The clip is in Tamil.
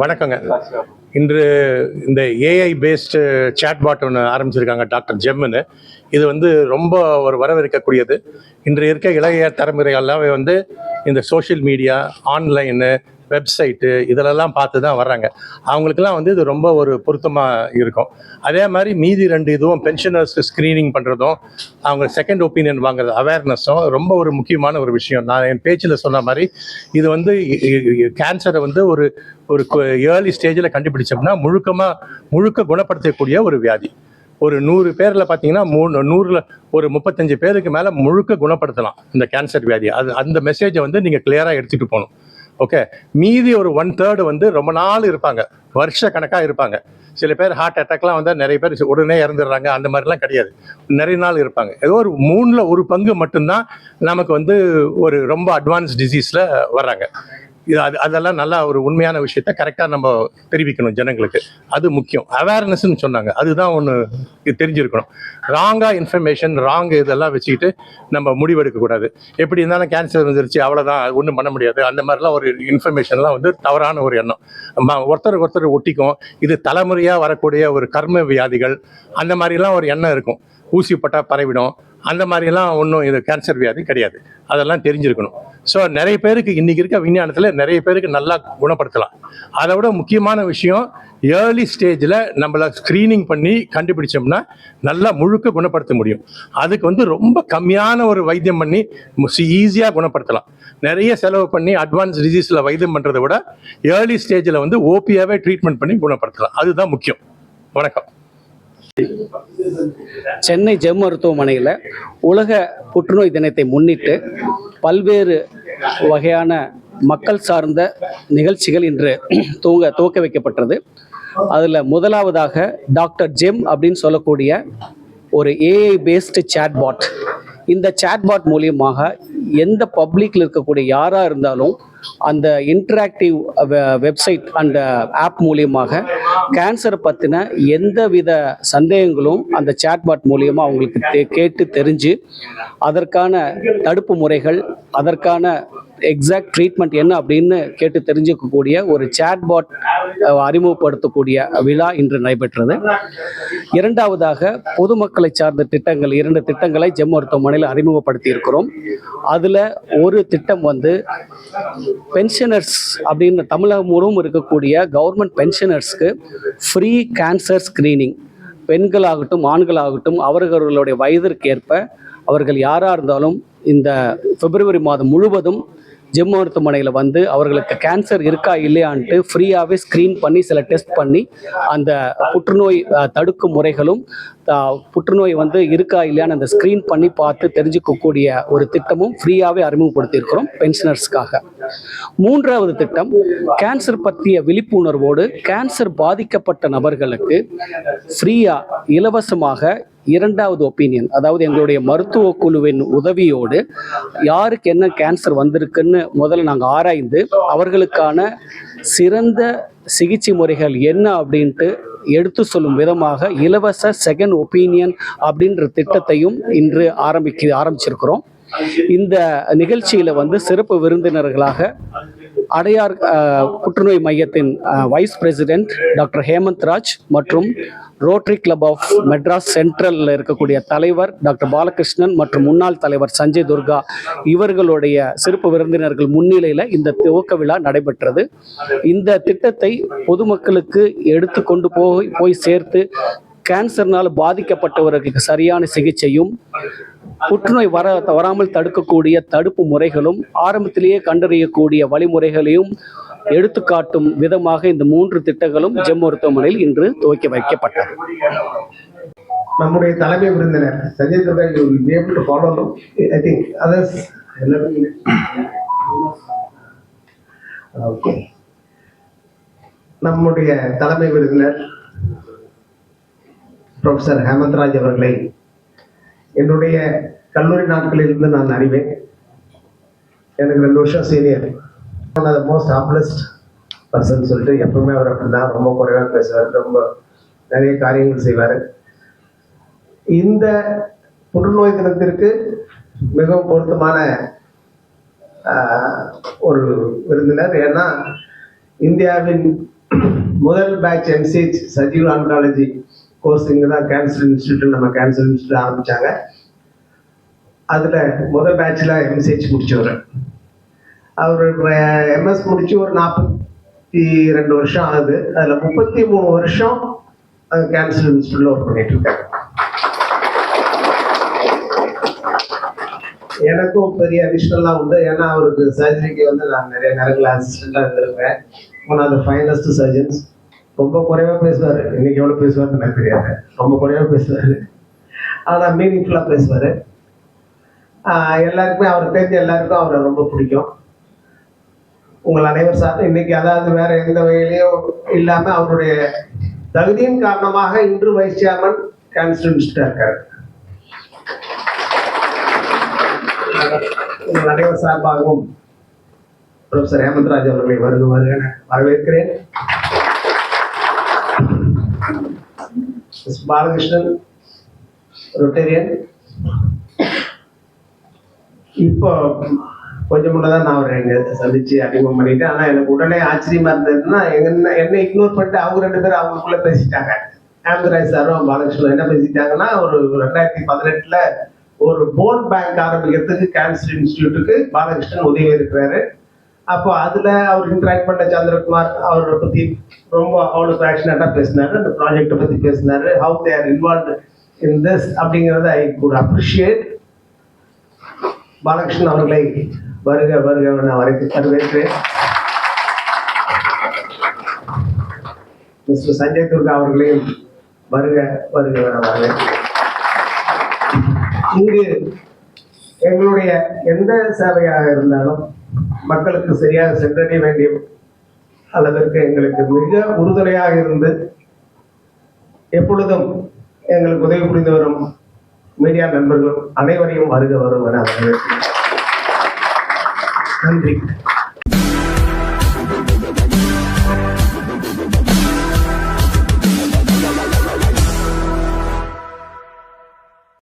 வணக்கங்க. இன்று இந்த ஏஐ பேஸ்டு சேட்பாட் ஒன்று ஆரம்பிச்சிருக்காங்க டாக்டர் ஜெம்முன்னு. இது வந்து ரொம்ப ஒரு வரவேற்கக்கூடியது. இன்று இருக்க இளைய தலைமுறை எல்லாமே வந்து இந்த சோஷியல் மீடியா ஆன்லைனு வெப்சைட்டு இதிலெல்லாம் பார்த்து தான் வர்றாங்க. அவங்களுக்கெல்லாம் வந்து இது ரொம்ப ஒரு பொருத்தமாக இருக்கும். அதே மாதிரி மீதி ரெண்டு இதுவும் பென்ஷனர்ஸ்க்கு ஸ்க்ரீனிங் பண்ணுறதும் அவங்க செகண்ட் ஒப்பீனியன் வாங்குறது அவேர்னஸும் ரொம்ப ஒரு முக்கியமான ஒரு விஷயம். நான் என் பேச்சில் சொன்ன மாதிரி இது வந்து கேன்சரை வந்து ஒரு ஒரு ஏர்லி ஸ்டேஜில் கண்டுபிடிச்சோம்னா முழுக்கமாக முழுக்க குணப்படுத்தக்கூடிய ஒரு வியாதி. ஒரு நூறு பேரில் பார்த்தீங்கன்னா மூணு நூறில் ஒரு முப்பத்தஞ்சு பேருக்கு மேலே முழுக்க குணப்படுத்தலாம் இந்த கேன்சர் வியாதி. அது அந்த மெசேஜை வந்து நீங்கள் கிளியராக எடுத்துகிட்டு போகணும். ஓகே மீதி ஒரு ஒன் தேர்டு வந்து ரொம்ப நாள் இருப்பாங்க. வருஷ கணக்காக இருப்பாங்க. சில பேர் ஹார்ட் அட்டாக்லாம் வந்தால் நிறைய பேர் உடனே இறந்துடுறாங்க. அந்த மாதிரிலாம் கிடையாது. நிறைய நாள் இருப்பாங்க. ஏதோ ஒரு மூணில் ஒரு பங்கு மட்டும்தான் நமக்கு வந்து ஒரு ரொம்ப அட்வான்ஸ் டிசீஸில் வர்றாங்க. இது அது அதெல்லாம் நல்லா ஒரு உண்மையான விஷயத்த கரெக்டாக நம்ம தெரிவிக்கணும் ஜனங்களுக்கு. அது முக்கியம். அவேர்னஸ்ன்னு சொன்னாங்க. அதுதான் ஒன்று தெரிஞ்சிருக்கணும். ராங்காக இன்ஃபர்மேஷன் ராங் இதெல்லாம் வச்சுக்கிட்டு நம்ம முடிவெடுக்கக்கூடாது எப்படி இருந்தாலும் கேன்சர் வந்துருச்சு அவ்வளோதான் ஒன்றும் பண்ண முடியாது. அந்த மாதிரிலாம் ஒரு இன்ஃபர்மேஷன்லாம் வந்து தவறான ஒரு எண்ணம். நம்ம ஒருத்தருக்கு ஒருத்தர் ஒட்டிக்கும். இது தலைமுறையாக வரக்கூடிய ஒரு கர்ம வியாதிகள். அந்த மாதிரிலாம் ஒரு எண்ணம் இருக்கும். ஊசி போட்டால் பரவிடும். அந்த மாதிரிலாம் ஒன்றும் இது கேன்சர் வியாதி கிடையாது. அதெல்லாம் தெரிஞ்சிருக்கணும். ஸோ நிறைய பேருக்கு இன்னைக்கு இருக்க விஞ்ஞானத்தில் நிறைய பேருக்கு நல்லா குணப்படுத்தலாம். அதை விட முக்கியமான விஷயம் ஏர்லி ஸ்டேஜில் நம்மளை ஸ்க்ரீனிங் பண்ணி கண்டுபிடிச்சோம்னா நல்லா முழுக்க குணப்படுத்த முடியும். அதுக்கு வந்து ரொம்ப கம்மியான ஒரு வைத்தியம் பண்ணி ஈஸியாக குணப்படுத்தலாம். நிறைய செலவு பண்ணி அட்வான்ஸ் டிசீஸில் வைத்தியம் பண்ணுறதை விட ஏர்லி ஸ்டேஜில் வந்து ஓபியாவே ட்ரீட்மெண்ட் பண்ணி குணப்படுத்தலாம். அதுதான் முக்கியம். வணக்கம். சென்னை ஜெம் மருத்துவமனையில் உலக புற்றுநோய் தினத்தை முன்னிட்டு பல்வேறு வகையான மக்கள் சார்ந்த நிகழ்ச்சிகள் இன்று தூங்க துவக்க வைக்கப்பட்டது. அதில் முதலாவதாக டாக்டர் ஜெம் அப்படின்னு சொல்லக்கூடிய ஒரு ஏஐ பேஸ்டு சேட்பாட் இந்த சேட்பாட் மூலியமாக எந்த பப்ளிக்கில் இருக்கக்கூடிய யாராக இருந்தாலும் அந்த இன்டராக்டிவ் வெப்சைட் அண்ட் ஆப் மூலியமாக கேன்சரை பற்றின எந்த வித சந்தேகங்களும் அந்த சேட்பாட் மூலியமாக அவங்களுக்கு கேட்டு தெரிஞ்சு அதற்கான தடுப்பு முறைகள் அதற்கான எக்ஸாக்ட் ட்ரீட்மெண்ட் என்ன அப்படின்னு கேட்டு தெரிஞ்சுக்கக்கூடிய ஒரு சேட்பாட் அறிமுகப்படுத்தக்கூடிய விழா இன்று நடைபெற்றது. இரண்டாவதாக பொதுமக்களை சார்ந்த திட்டங்கள் இரண்டு திட்டங்களை ஜெம் மருத்துவமனையில் அறிமுகப்படுத்தி இருக்கிறோம். அதில் ஒரு திட்டம் வந்து பென்ஷனர்ஸ் அப்படின்னு தமிழகம் முழுவதும் இருக்கக்கூடிய கவர்மெண்ட் பென்ஷனர்ஸ்க்கு ஃப்ரீ கேன்சர் ஸ்க்ரீனிங் பெண்களாகட்டும் ஆண்களாகட்டும் அவர்களுடைய வயதிற்கேற்ப அவர்கள் யாராக இருந்தாலும் இந்த பிப்ரவரி மாதம் முழுவதும் ஜெம் மருத்துவமனையில் வந்து அவர்களுக்கு கேன்சர் இருக்கா இல்லையான்ட்டு ஃப்ரீயாகவே ஸ்க்ரீன் பண்ணி சில டெஸ்ட் பண்ணி அந்த புற்றுநோய் தடுக்கும் முறைகளும் புற்றுநோய் வந்து இருக்கா இல்லையான்னு அந்த ஸ்க்ரீன் பண்ணி பார்த்து தெரிஞ்சுக்கக்கூடிய ஒரு திட்டமும் ஃப்ரீயாகவே அறிமுகப்படுத்தியிருக்கிறோம் பென்ஷனர்ஸ்க்காக மூன்றாவது திட்டம் கேன்சர் பற்றிய விழிப்புணர்வோடு கேன்சர் பாதிக்கப்பட்ட நபர்களுக்கு ஃப்ரீயாக இலவசமாக இரண்டாவது ஒப்பீனியன் அதாவது எங்களுடைய மருத்துவ குழுவின் உதவியோடு யாருக்கு என்ன கேன்சர் வந்திருக்குன்னு முதல்ல நாங்கள் ஆராய்ந்து அவர்களுக்கான சிறந்த சிகிச்சை முறைகள் என்ன அப்படின்ட்டு எடுத்து சொல்லும் விதமாக இலவச செகண்ட் ஒப்பீனியன் அப்படின்ற திட்டத்தையும் இன்று ஆரம்பிக்க ஆரம்பிச்சிருக்கிறோம். இந்த நிகழ்ச்சியில் வந்து சிறப்பு விருந்தினர்களாக அடையார் புற்றுநோய் மையத்தின் vice president doctor Hemant Raj மற்றும் ரோட்டரி கிளப் ஆஃப் மெட்ராஸ் சென்ட்ரலில் இருக்கக்கூடிய தலைவர் டாக்டர் பாலகிருஷ்ணன் மற்றும் முன்னாள் தலைவர் சஞ்சய் துர்கா இவர்களுடைய சிறப்பு விருந்தினர்கள் முன்னிலையில் இந்த துவக்க விழா நடைபெற்றது. இந்த திட்டத்தை பொதுமக்களுக்கு எடுத்து கொண்டு போய் போய் சேர்த்து கேன்சர்னால் பாதிக்கப்பட்டவர்களுக்கு சரியான சிகிச்சையும் புற்றுநோய் வர வராமல் தடுக்கக்கூடிய தடுப்பு முறைகளும் ஆரம்பத்திலேயே கண்டறியக்கூடிய வழிமுறைகளையும் எடுத்துக்காட்டும் விதமாக இந்த மூன்று திட்டங்களும் ஜெம் மருத்துவமனையில் இன்று துவக்கி வைக்கப்பட்டது. நம்முடைய தலைமை விருந்தினர் சஞ்சய் ஓகே நம்முடைய தலைமை விருந்தினர் ப்ரொஃபசர் ஹேமந்த்ராஜ் அவர்களை என்னுடைய கல்லூரி நாட்களிலிருந்து நான் அறிவேன். எனக்கு ரெண்டு வருஷம் சீனியர் மோஸ்ட் ஹாப்லஸ்ட் பர்சன் சொல்லிட்டு எப்பவுமே அவர் அப்படிதான். ரொம்ப குறைவாக பேசுவார். ரொம்ப நிறைய காரியங்கள் செய்வார். இந்த புற்றுநோய் தினத்திற்கு மிகவும் பொருத்தமான ஒரு விருந்தினர். ஏன்னா இந்தியாவின் முதல் பேட்ச் எம்சிஹெச் சஜீவ் ஆன்காலஜி கோர்ஸ் இங்கே தான் கேன்சர் இன்ஸ்டியூட்டில் நம்ம கேன்சர் இன்ஸ்டியூட் ஆரம்பித்தாங்க அதில் முதல் பேட்சில் எம்சிஹெச் முடித்தவர் அவர் எம்எஸ் முடித்து ஒரு நாற்பத்தி ரெண்டு வருஷம் ஆகுது. அதில் முப்பத்தி மூணு வருஷம் கேன்சர் இன்ஸ்டியூட்டில் ஒர்க் பண்ணிட்டு இருக்காரு. எனக்கும் பெரிய அடிஷ்னலாக உண்டு. ஏன்னா அவருக்கு சர்ஜரிக்கு வந்து நான் நிறைய நேரங்கள் அசிஸ்டண்டாக இருந்திருப்பேன். One of the finest surgeons ரொம்ப குறைவாக பேசுவார். இன்னைக்கு எவ்வளோ பேசுவார்னு எனக்கு தெரியாது. ரொம்ப குறைவாக பேசுவார். ஆனால் மீனிங்ஃபுல்லாக பேசுவார். எல்லாருக்குமே அவர் தெரிஞ்ச எல்லாருக்கும் அவரை ரொம்ப பிடிக்கும். உங்கள் அனைவர் சார் இன்னைக்கு அதாவது வேற எந்த வகையிலையும் இல்லாமல் அவருடைய தகுதியின் காரணமாக இன்று வைஸ் சேர்மன் கான்ஸ்டியூன்ஸ்டாக இருக்காரு. உங்கள் அனைவர் சார்பாகவும் ப்ரொஃபசர் ஹேமந்த்ராஜ் அவர்களை வருக வருக என வரவேற்கிறேன். பாலகிருஷ்ணன் ரொட்டேரியன் இப்போ கொஞ்சம் முன்னதான் நான் அவரை எங்க சந்திச்சு அறிமுகம் பண்ணிட்டேன். ஆனா எனக்கு உடனே ஆச்சரியமா இருந்ததுன்னா என்ன என்ன இக்னோர் பண்ணிட்டு அவங்க ரெண்டு பேரும் அவங்களுக்குள்ள பேசிட்டாங்க. ஆம்பராஜ் சாரும் பாலகிருஷ்ணன் என்ன பேசிட்டாங்கன்னா ஒரு ரெண்டாயிரத்தி பதினெட்டுல ஒரு போன் பேங்க் ஆரம்பிக்கிறதுக்கு கேன்சர் இன்ஸ்டியூட்டுக்கு பாலகிருஷ்ணன் உதவி இருக்கிறாரு. அப்போ அதுல அவர் இன்ட்ராக்ட் பண்ண சந்திரகுமார் அவரை பத்தி ரொம்ப அவ்வளோ பேஷனட்டா பேசினாரு. அந்த ப்ராஜெக்டை பத்தி பேசினாரு. How there involve in this அப்படிங்கறத ஐ குட் அப்ரிஷியேட் பாலகிருஷ்ணன் அவர்களை வருக வருக நான் வரைக்கு வரவேற்கிறேன். மிஸ்டர் சஞ்சய் துர்கா அவர்களையும் வருக வருக என வரவேற்கிறேன். இங்கு எங்களுடைய எந்த சேவையாக இருந்தாலும் மக்களுக்கு சரியாக சென்றடைய வேண்டிய அளவிற்கு எங்களுக்கு மிக உறுதுணையாக இருந்து எப்பொழுதும் எங்களுக்கு உதவி புரிந்து வரும் மீடியா நண்பர்களும் அனைவரையும் வருக வரும் என நன்றி.